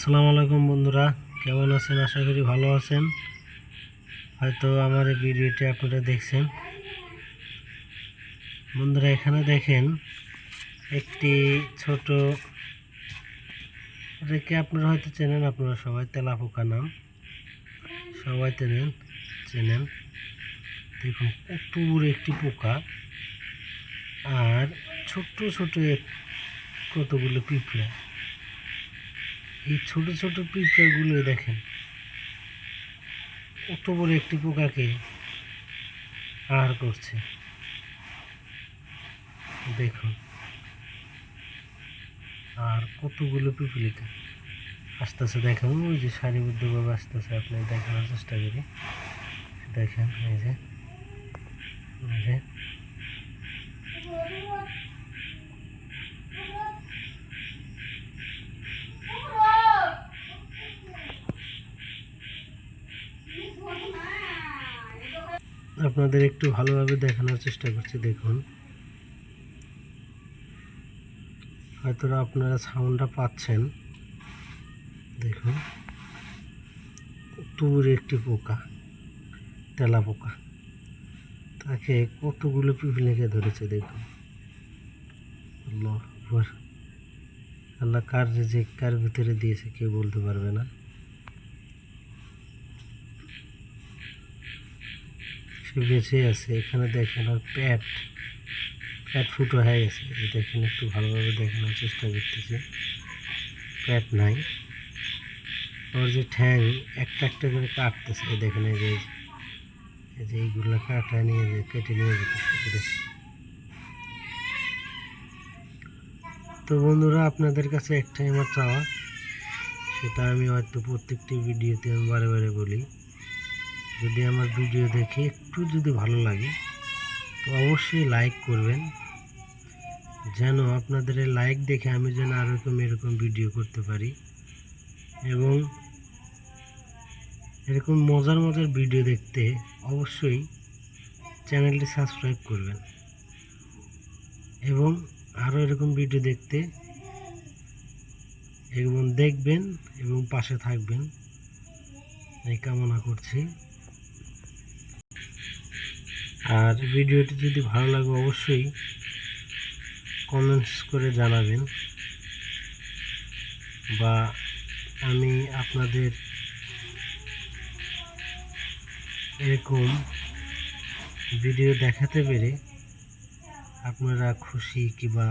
আসসালামু আলাইকুম বন্ধুরা, কেমন আছেন? আশা করি ভালো আছেন। হয়তো আমার এই ভিডিওটি আপনারা দেখছেন। বন্ধুরা, এখানে দেখেন একটি ছোট রেখে আপনারা হয়তো চেনেন, আপনারা সবাই তেলাপোকা নাম। সবাই চেনেন চেনেন। দেখুন বড় একটি পোকা আর ছোট্ট ছোট কতগুলো পিঁপড়া। এই ছোট ছোট পিঁপড়াগুলো দেখেন, কত বড় একটি পোকাকে আহার করছে। দেখুন, আর কতগুলো পিপিলিকা আস্তে আস্তে দেখেন, ওই যে সারিবদ্ধভাবে আস্তে আস্তে আপনি দেখানোর চেষ্টা করি। দেখেন এই যে আপনাদের একটু ভালোভাবে দেখানোর চেষ্টা করছি, দেখুন। হয়তো আপনারা সাউন্ডটা পাচ্ছেন। দেখুন। তুর একটি পোকা, তেলা পোকা। তাকে কতগুলো পিপিলিকে ধরেছে, দেখুন। আল্লাহ। আল্লাহ কার যে কার ভিতরে দিয়েছে, কেউ বলতে পারবে না। সে বেঁচে আছে, এখানে দেখেন ওর প্যাট প্যাট ফুটো হয়ে গেছে। দেখেন একটু ভালোভাবে দেখানোর চেষ্টা করতেছি। প্যাট নাই। ওর যে ঠ্যাং, একটা একটা করে কাটতেছে। দেখেন এই যে এই যে এইগুলো কাটা নিয়ে যে, কেটে নিয়ে এদের। তো বন্ধুরা, আপনাদের কাছে একটাই আমার চাওয়া, সেটা আমি হয়তো প্রত্যেকটি ভিডিওতে আমি বারে বারে বলি। যদি আমার ভিডিও দেখে একটু যদি ভালো লাগে, তো অবশ্যই লাইক করবেন। যেন আপনাদের লাইক দেখে আমি যেন আরও এরকম এরকম ভিডিও করতে পারি। এবং এরকম মজার মজার ভিডিও দেখতে অবশ্যই চ্যানেলটি সাবস্ক্রাইব করবেন। এবং আরও এরকম ভিডিও দেখতে এবং দেখবেন এবং পাশে থাকবেন। এই কামনা করছি। আর ভিডিওটি যদি ভালো লাগে অবশ্যই কমেন্টস করে জানাবেন। বা আমি আপনাদের এরকম ভিডিও দেখাতে পেরে আপনারা খুশি কিংবা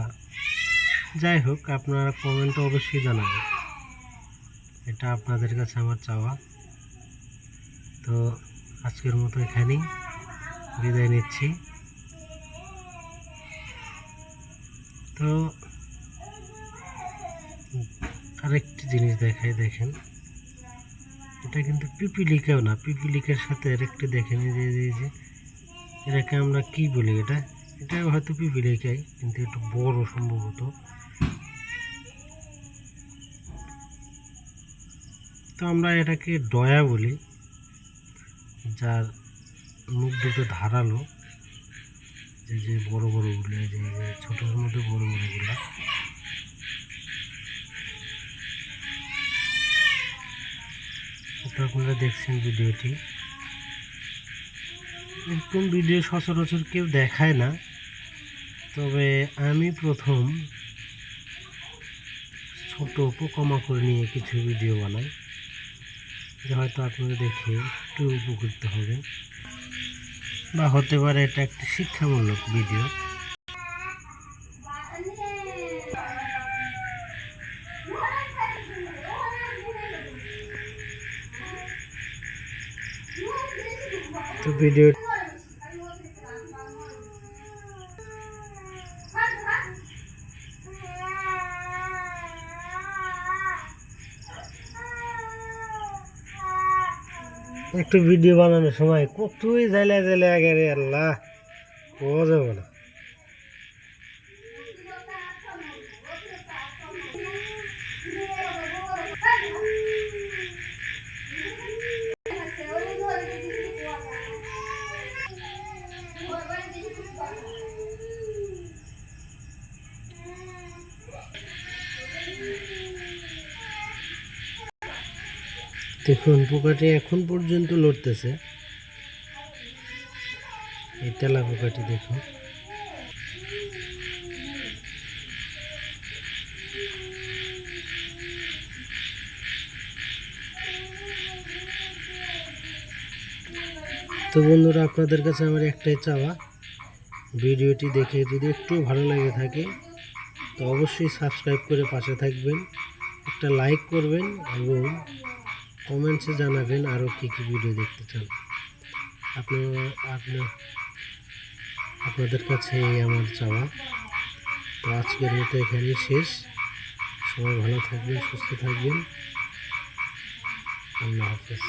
যাই হোক, আপনারা কমেন্টে অবশ্যই জানাবেন। এটা আপনাদের কাছে আমার চাওয়া। তো আজকের মতো এখানেই। বিদায় নিচ্ছি। তো, আরেকটি জিনিস দেখাই, দেখেন। এটা কিন্তু পিপিলিকাও না, পিপিলিকার সাথে আরেকটি দেখেন যে যে এটাকে আমরা কি বলি এটা? এটা হয়তো পিপিলিকাই, কিন্তু একটু বড় সম্ভবত। তো আমরা এটাকে ডয়া বলি, যার মুখ দুটো ধারালো। এই যে বড় বড়গুলো যে যে ছোটোর মধ্যে বড় বড়গুলো আপনারা দেখছেন ভিডিওটি? এরকম ভিডিও সচরাচর কেউ দেখায় না। তবে আমি প্রথম ছোট পোকামাকড় নিয়ে কিছু ভিডিও বানাই। যে হয়তো আপনারা দেখে একটু উপকৃত হবেন বা হতে পারে এটা একটি শিক্ষামূলক ভিডিও তো ভিডিও একটু ভিডিও বানানোর সময় কতই জ্বালা জ্বালা রে আল্লাহ বোঝা যাবে না। দেখুন পোকাটি এখন পর্যন্ত লড়তেছে। এই তেলা পোকাটি দেখুন। তো বন্ধুরা, আপনাদের কাছে আমার একটাই চাওয়া, ভিডিওটি দেখে যদি একটু ভালো লাগে থাকে, তো অবশ্যই সাবস্ক্রাইব করে পাশে থাকবেন, একটা লাইক করবেন এবং কমেন্টসে জানাবেন আরও কী কী ভিডিও দেখতে চান। আপনারা, আপনার, আপনাদের কাছে আমার চাওয়া। তো আজকের মতো এখানেই শেষ। সবাই ভালো থাকবেন, সুস্থ থাকবেন। আল্লাহ হাফেজ।